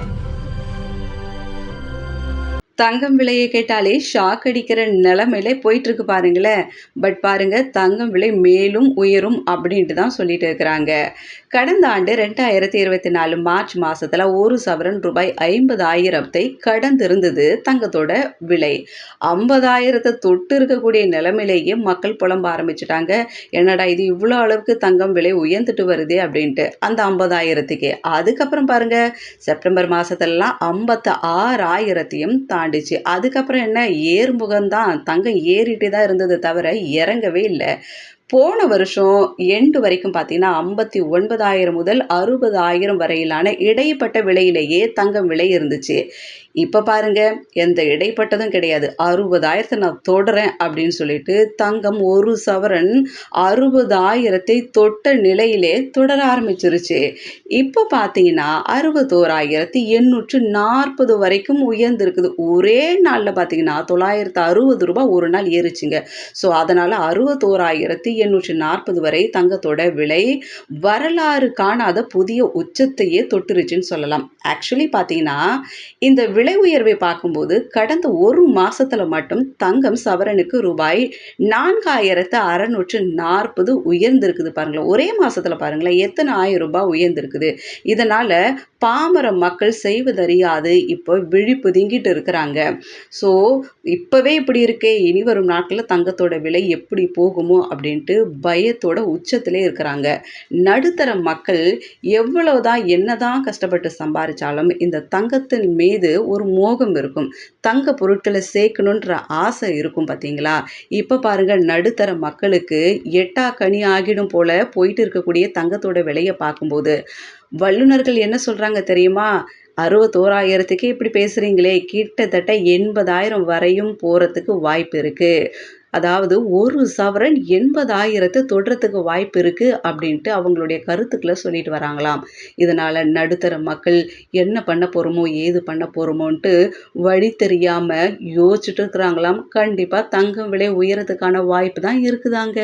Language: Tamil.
Thank you. தங்கம் விலையை கேட்டாலே ஷாக் அடிக்கிற நிலமையில போயிட்டு இருக்கு பாருங்களேன். பட் பாருங்க தங்கம் விலை மேலும் உயரும் அப்படின்ட்டு தான் சொல்லிட்டு இருக்கிறாங்க. கடந்த ஆண்டு ரெண்டாயிரத்தி இருபத்தி நாலு மார்ச் மாசத்துல ஒரு சவரன் ரூபாய் ஐம்பதாயிரத்தை கடந்திருந்தது தங்கத்தோட விலை. ஐம்பதாயிரத்தை தொட்டு இருக்கக்கூடிய நிலமையிலேயே மக்கள் புலம்ப ஆரம்பிச்சிட்டாங்க. என்னடா இது இவ்வளோ அளவுக்கு தங்கம் விலை உயர்ந்துட்டு வருதே அப்படின்ட்டு அந்த ஐம்பதாயிரத்துக்கு. அதுக்கப்புறம் பாருங்க செப்டம்பர் மாசத்துலலாம் ஐம்பத்த ஆறாயிரத்தையும் தாண்டி தாண்டிச்சு. அதுக்கப்புறம் என்ன? ஏறுமுகம்தான். தங்கம் ஏறிட்டே தான் இருந்தது தவிர இறங்கவே இல்லை. போன வருஷம் எண்டு வரைக்கும் பார்த்தீங்கன்னா ஐம்பத்தி ஒன்பதாயிரம் முதல் அறுபதாயிரம் வரையிலான இடைப்பட்ட விலையிலேயே தங்கம் விலை இருந்துச்சு. இப்போ பாருங்க எந்த இடைப்பட்டதும் கிடையாது. அறுபதாயிரத்தை நான் தொடறேன் அப்படின்னு சொல்லிட்டு தங்கம் ஒரு சவரன் அறுபதாயிரத்தை தொட்ட நிலையிலே தொடர ஆரம்பிச்சிருச்சு. இப்போ பார்த்தீங்கன்னா அறுபத்தோராயிரத்தி எண்ணூற்று நாற்பது வரைக்கும் உயர்ந்திருக்குது. ஒரே நாளில் பார்த்தீங்கன்னா தொள்ளாயிரத்து அறுபது ரூபாய் ஒரு நாள் ஏறிச்சுங்க. ஸோ அதனால் அறுபத்தோராயிரத்தி எண்ணூற்றி நாற்பது வரை தங்கத்தோட விலை வரலாறு காணாத புதிய உச்சத்தையே தொட்டுருச்சுன்னு சொல்லலாம். ஆக்சுவலி பார்த்தீங்கன்னா இந்த விலை உயர்வை பார்க்கும்போது கடந்த ஒரு மாதத்தில் மட்டும் தங்கம் சவரனுக்கு ரூபாய் நான்காயிரத்து அறநூற்று நாற்பது உயர்ந்திருக்குது பாருங்களேன். ஒரே மாதத்தில் பாருங்களேன் எத்தனை ஆயிரம் ரூபாய் உயர்ந்திருக்குது. இதனால் பாமர மக்கள் செய்வதறியாது இப்போ விழிப்புதுங்கிட்டு இருக்கிறாங்க. ஸோ இப்போவே இப்படி இருக்கே இனி வரும் நாட்களில் தங்கத்தோட விலை எப்படி போகுமோ அப்படின்ட்டு பயத்தோட உச்சத்திலே இருக்கிறாங்க. நடுத்தர மக்கள் எவ்வளவுதான் என்னதான் கஷ்டப்பட்டு சம்பாதிச்சாலும் இந்த தங்கத்தின் மீது ஒரு மோகம் இருக்கும். தங்க பொருட்களை சேர்க்கணுன்ற ஆசை இருக்கும் பார்த்தீங்களா இப்போ பாருங்க நடுத்தர மக்களுக்கு எட்டா கனி ஆகிடும் போல போயிட்டு இருக்கக்கூடிய தங்கத்தோட விலையை பார்க்கும்போது வல்லுநர்கள் என்ன சொல்கிறாங்க தெரியுமா? அறுபத்தோராயிரத்துக்கு இப்படி பேசுகிறீங்களே கிட்டத்தட்ட எண்பதாயிரம் வரையும் போகிறதுக்கு வாய்ப்பு இருக்குது அதாவது ஒரு சவரன் எண்பதாயிரத்தை தொடுறதுக்கு வாய்ப்பு இருக்குது அப்படின்ட்டு அவங்களுடைய கருத்துக்களை சொல்லிட்டு வராங்களாம். இதனால் நடுத்தர மக்கள் என்ன பண்ண போகிறோமோ ஏது பண்ண போகிறோமோன்ட்டு வழி தெரியாமல் யோசிச்சுட்டு இருக்கிறாங்களாம். கண்டிப்பாக தங்கம் விலை உயரத்துக்கான வாய்ப்பு தான் இருக்குதாங்க.